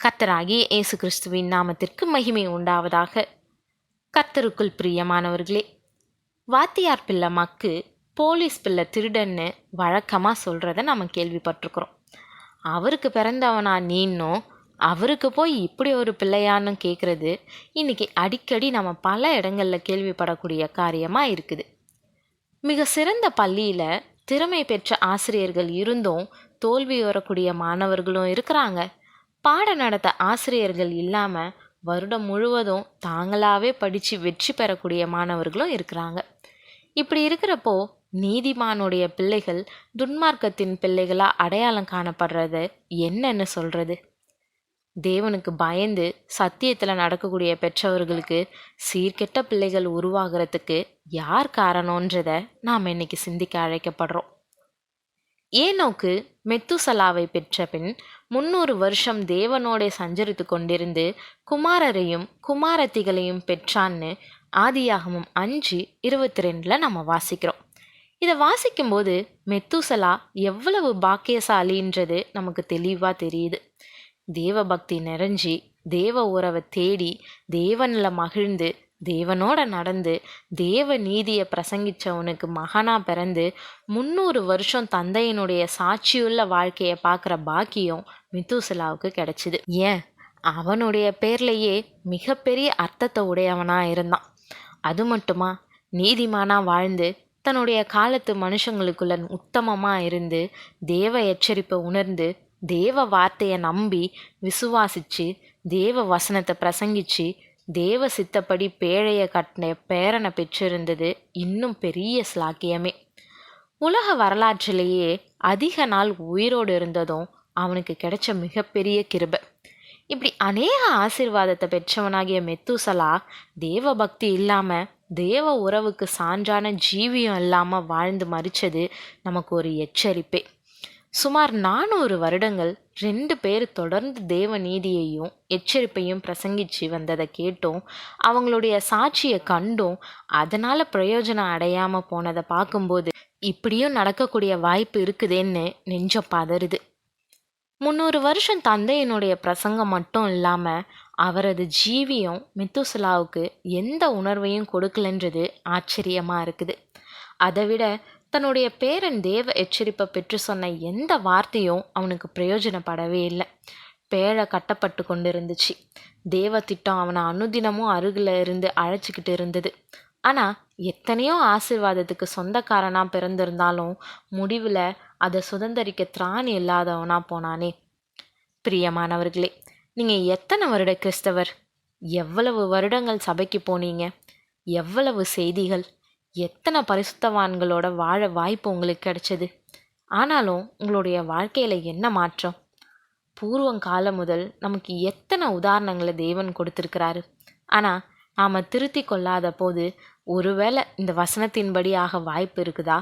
கர்த்தராகிய இயேசு கிறிஸ்துவின் நாமத்திற்கு மகிமை உண்டாவதாக. கர்த்தருக்குள் பிரியமானவர்களே வாத்தியார் பிள்ளை மக்கு போலீஸ் பிள்ளை திருடன்னு வழக்கமாக சொல்கிறத நம்ம கேள்விப்பட்டிருக்கிறோம். அவருக்கு பிறந்தவனா நீனும் அவருக்கு போய் இப்படி ஒரு பிள்ளையான்னு கேட்குறது இன்னைக்கு அடிக்கடி நம்ம பல இடங்களில் கேள்விப்படக்கூடிய காரியமாக இருக்குது. மிக சிறந்த பள்ளியில் திறமை பெற்ற ஆசிரியர்கள் இருந்தும் தோல்வி வரக்கூடிய மாணவர்களும் இருக்கிறாங்க. பாட நடத்த ஆசிரியர்கள் இல்லாமல் வருடம் முழுவதும் தாங்களாகவே படித்து வெற்றி பெறக்கூடிய மாணவர்களும் இருக்கிறாங்க. இப்படி இருக்கிறப்போ நீதிமானுடைய பிள்ளைகள் துன்மார்க்கத்தின் பிள்ளைகளாக அடையாளம் காணப்படுறது என்னன்னு சொல்கிறது தேவனுக்கு பயந்து சத்தியத்தில் நடக்கக்கூடிய பெற்றவர்களுக்கு சீர்கெட்ட பிள்ளைகள் உருவாகிறதுக்கு யார் காரணன்றதை நாம் இன்னைக்கு சிந்திக்க அழைக்கப்படுறோம். ஏனோக்கு மெத்துசலாவை பெற்ற பின் முன்னூறு வருஷம் தேவனோடே சஞ்சரித்து கொண்டிருந்து குமாரரையும் குமாரத்திகளையும் பெற்றான்னு ஆதியாகமும் அஞ்சு இருபத்தி ரெண்டில் நம்ம வாசிக்கிறோம். இதை வாசிக்கும்போது மெத்துசலா எவ்வளவு பாக்கியசாலின்றது நமக்கு தெளிவாக தெரியுது. தேவ பக்தி நிறைஞ்சி தேவ உறவை தேடி தேவனில் மகிழ்ந்து தேவனோட நடந்து தேவ நீதியை பிரசங்கிச்சவனுக்கு மகனாக பிறந்து முந்நூறு வருஷம் தந்தையினுடைய சாட்சியுள்ள வாழ்க்கையை பார்க்குற பாக்கியம் மித்துசிலாவுக்கு கிடைச்சிது. ஏன்? அவனுடைய பேர்லேயே மிகப்பெரிய அர்த்தத்தை உடையவனாக இருந்தான். அது மட்டுமா? நீதிமானாக வாழ்ந்து தன்னுடைய காலத்து மனுஷங்களுக்குள்ள உத்தமமாக இருந்து தேவ எச்சரிப்பை உணர்ந்து தேவ வார்த்தையை நம்பி விசுவாசிச்சு தேவ வசனத்தை பிரசங்கித்து தேவ சித்தப்படி பேழைய கட்டின பேரனை பெற்றிருந்தது இன்னும் பெரிய ஸ்லாக்கியமே உலக வரலாற்றிலேயே அதிக நாள் உயிரோடு இருந்ததும் அவனுக்கு கிடைச்ச மிகப்பெரிய கிருபை. இப்படி அநேக ஆசிர்வாதத்தை பெற்றவனாகிய மெத்துசலா தேவ பக்தி இல்லாமல் தேவ உறவுக்கு சான்றான ஜீவியம் இல்லாமல் வாழ்ந்து மறிச்சது நமக்கு ஒரு எச்சரிப்பே. சுமார் நானூறு வருடங்கள் ரெண்டு பேர் தொடர்ந்து தேவ நீதியையும் எச்சரிப்பையும் பிரசங்கிச்சு வந்ததை கேட்டும். அவங்களுடைய சாட்சியை கண்டும். அதனால் பிரயோஜனம் அடையாமல் போனதை பார்க்கும்போது இப்படியும் நடக்கக்கூடிய வாய்ப்பு இருக்குதேன்னு நெஞ்சம் பதறுது. முந்நூறு வருஷம் தந்தையினுடைய பிரசங்கம் மட்டும் இல்லாமல் அவரது ஜீவியம் மித்துசலாவுக்கு எந்த உணர்வையும் கொடுக்கலன்றது ஆச்சரியமாக இருக்குது. அதை விட தன்னுடைய பேரன் தேவ எச்சரிப்பை பெற்று சொன்ன எந்த வார்த்தையும் அவனுக்கு பிரயோஜனப்படவே இல்லை. பேழை கட்டப்பட்டு கொண்டு இருந்துச்சு தேவ திட்டம் அவனை அனுதினமும் அருகில் இருந்து அழைச்சிக்கிட்டு இருந்தது. ஆனால் எத்தனையோ ஆசிர்வாதத்துக்கு சொந்தக்காரனாக பிறந்திருந்தாலும் முடிவில் அதை சுதந்திரிக்க திராணி இல்லாதவனாக போனானே. பிரியமானவர்களே நீங்கள் எத்தனை வருட கிறிஸ்தவர்? எவ்வளவு வருடங்கள் சபைக்கு போனீங்க? எவ்வளவு செய்திகள்? எத்தனை பரிசுத்தவான்களோட வாழ வாய்ப்பு உங்களுக்கு கிடைச்சது? ஆனாலும் உங்களுடைய வாழ்க்கையில் என்ன மாற்றம்? பூர்வம் காலம் முதல் நமக்கு எத்தனை உதாரணங்களை தேவன் கொடுத்துருக்கிறாரு? ஆனால் நாம் திருத்தி கொள்ளாத போது ஒருவேளை இந்த வசனத்தின்படியாக வாய்ப்பு இருக்குதா?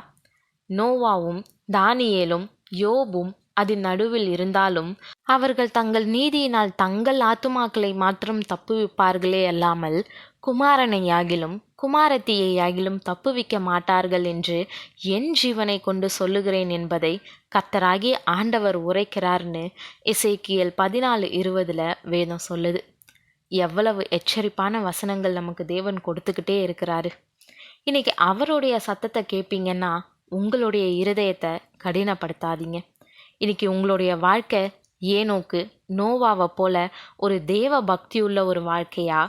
நோவாவும் தானியேலும் யோபும் அதன் நடுவில் இருந்தாலும் அவர்கள் தங்கள் நீதியினால் தங்கள் ஆத்துமாக்களை மாத்திரம் தப்புவிப்பார்களே அல்லாமல் குமாரனையாகிலும் குமாரத்தியையாகிலும் தப்புவிக்க மாட்டார்கள் என்று என் ஜீவனை கொண்டு சொல்லுகிறேன் என்பதை கத்தராகி ஆண்டவர் உரைக்கிறார்னு இசைக்கியல் பதினாலு இருபதில் வேதம் சொல்லுது. எவ்வளவு எச்சரிப்பான வசனங்கள் நமக்கு தேவன் கொடுத்துக்கிட்டே இருக்கிறாரு. இன்னைக்கு அவருடைய சத்தத்தை கேட்பீங்கன்னா உங்களுடைய இருதயத்தை கடினப்படுத்தாதீங்க. இன்னைக்கு உங்களுடைய வாழ்க்கை ஏனோக்கு நோவாவை போல ஒரு தேவ பக்தி உள்ள ஒரு வாழ்க்கையா?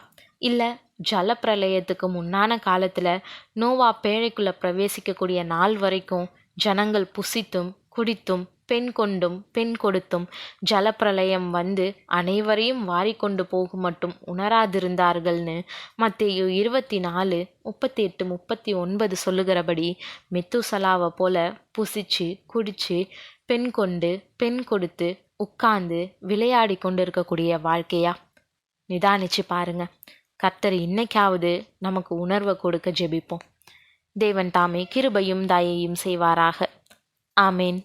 இல்லை ஜலப்பிரளயத்துக்கு முன்னான காலத்தில் நோவா பேழைக்குள்ளே பிரவேசிக்கக்கூடிய நாள் வரைக்கும் ஜனங்கள் புசித்தும் குடித்தும் பெண் கொண்டும் பெண் கொடுத்தும் ஜலப்பிரளயம் வந்து அனைவரையும் வாரிக்கொண்டு போகும் மட்டும் உணராதிருந்தார்கள்னு மத்தேயு இருபத்தி நாலு முப்பத்தி எட்டு முப்பத்தி ஒன்பது சொல்லுகிறபடி மெத்துசலாவை போல புசிச்சு குடிச்சு பெண் கொண்டு பெண் கொடுத்து உட்கார்ந்து விளையாடி கொண்டு இருக்கக்கூடிய வாழ்க்கையா? நிதானிச்சு பாருங்க. கர்த்தர் இன்னைக்காவது நமக்கு உணர்வை கொடுக்க ஜெபிப்போம். தேவன் தாமே கிருபையும் தயையும் செய்வாராக. ஆமேன்.